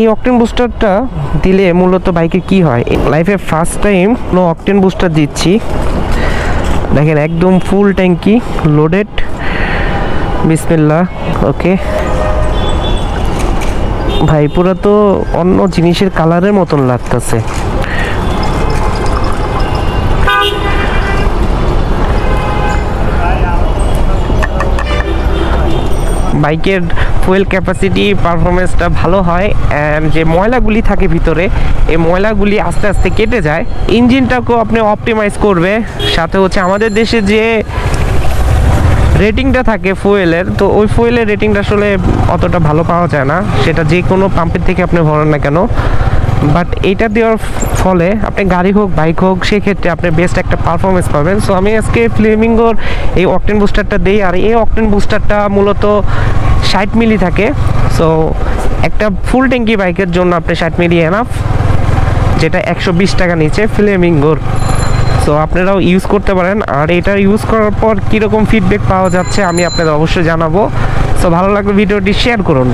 এই অকটেন বুস্টারটা দিলে মূলত বাইকে কি হয়? লাইফে first time no octane booster দিচ্ছি। দেখেন, একদম ফুল ট্যাঙ্কি লোডেড বিসমিল্লা ওকে ভাই, পুরো তো অন্য জিনিসের কালারের মতন লাগতেছে। বাইকের ফুয়েল ক্যাপাসিটি পারফরমেন্সটা ভালো হয় অ্যান্ড যে ময়লাগুলি থাকে ভিতরে, এই ময়লাগুলি আস্তে আস্তে কেটে যায়। ইঞ্জিনটাকেও আপনি অপটিমাইজ করবে। সাথে হচ্ছে আমাদের দেশে যে রেটিংটা থাকে ফুয়েলের, তো ওই ফুয়েলের রেটিংটা আসলে অতটা ভালো পাওয়া যায় না। সেটা যে কোনো পাম্পের থেকে আপনি ভরেন না কেন। বাট এইটা দেওয়ার ফলে আপনি গাড়ি হোক বাইক হোক, সেক্ষেত্রে আপনি বেস্ট একটা পারফরমেন্স পাবেন। সো আমি আজকে ফ্লেমিঙ্গোর এই অকটেন বুস্টারটা দিই, আর এই অকটেন বুস্টারটা মূলত ষাট মিলি থাকে। সো একটা ফুল ট্যাঙ্কি বাইকের জন্য আপনি ষাট মিলি এনাফ যেটা একশো বিশ টাকা নিচে ফ্লেমিঙ্গোর সো আপনারাও ইউজ করতে পারেন। আর এটা ইউজ করার পর কীরকম ফিডব্যাক পাওয়া যাচ্ছে আমি আপনাদের অবশ্যই জানাব। সো ভালো লাগলে ভিডিওটি শেয়ার করুন।